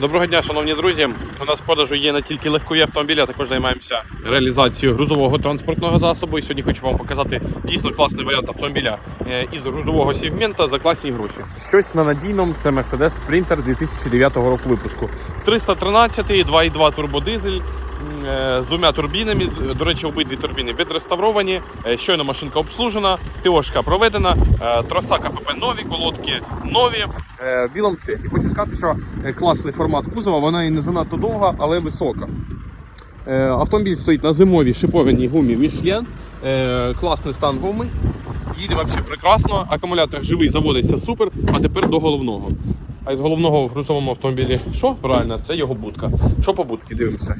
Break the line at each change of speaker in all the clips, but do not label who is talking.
Доброго дня, шановні друзі. У нас в продажу є не тільки легкові автомобілі, а також займаємося реалізацією грузового транспортного засобу. І сьогодні хочу вам показати дійсно класний варіант автомобіля е, із грузового сегмента за класні гроші. Щось на надійному це Mercedes Sprinter 2009 року випуску. 313, 2,2 турбодизель. Е, З двома турбінами, до речі, обидві турбіни відреставровані. Е, Щойно машинка обслужена, ТОшка проведена, е, троса КПП нові, колодки нові. В білому цвіті. Хочу сказати, що класний формат кузова, вона і не занадто довга, але висока. Автомобіль стоїть на зимовій шипованій гумі Michelin. Класний стан гуми. Їде взагалі прекрасно. Акумулятор живий заводиться супер. А тепер до головного. А із головного в грузовому автомобілі що? Правильно, це його будка. Що по будці дивимося?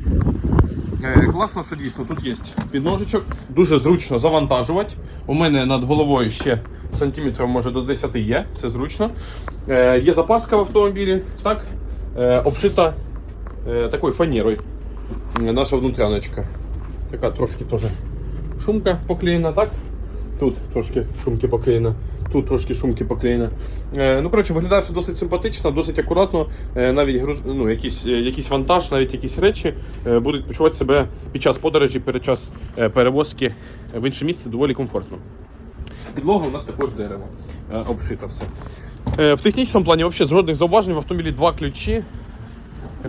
Е, Класно, що дійсно тут є підножичок, дуже зручно завантажувати. У мене над головою ще сантиметрів може до 10 є, це зручно. Е, Є запаска в автомобілі, так? Е, Обшита такою фанерою. Наша внутряночка. Така трошки теж шумка поклеєна, так? Тут трошки шумки поклеєна, тут трошки шумки поклеєна. Е, ну, коротше, виглядає все досить симпатично, досить акуратно. Е, навіть груз, ну, якийсь, е, якийсь вантаж, навіть якісь речі е, будуть почувати себе під час подорожі, під час е, перевозки в інше місце доволі комфортно. Підлога у нас також дерево е, обшито все. Е, в технічному плані взагалі жодних зауважень в автомобілі два ключі.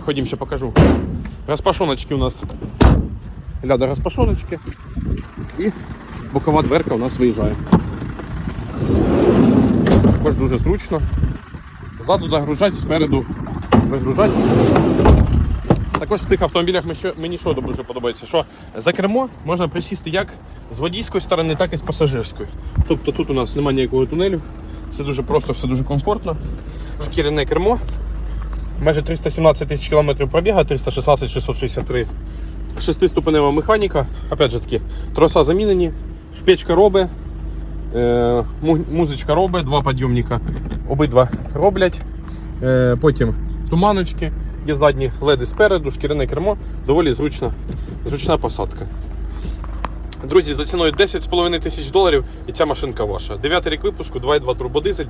Ходім ще покажу. Розпашоночки у нас ляда розпашоночки. І бокова дверка у нас виїжджає. Також дуже зручно. Ззаду загружати, спереду вигружати. Також в цих автомобілях мені що дуже подобається, що за кермо можна присісти як з водійської сторони, так і з пасажирської. Тобто тут у нас немає ніякого тунелю, все дуже просто, все дуже комфортно. Шкіряне кермо. Майже 317 тисяч кілометрів пробіга, 316 663 Шестиступенева механіка. Опять же таки, троса замінені, шпечка робить, е, музичка робить, два підйомника обидва роблять. Е, потім туманочки, є задні леди спереду, шкіряне кермо, доволі зручна, зручна посадка. Друзі, за ціною 10,5 тисяч доларів і ця машинка ваша. Дев'ятий рік випуску, 2,2 турбодизель,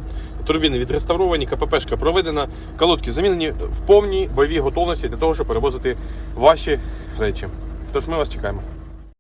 турбіни відреставровані, КППшка проведена, колодки замінені в повній бойовій готовності для того, щоб перевозити ваші речі. Тож ми вас чекаємо.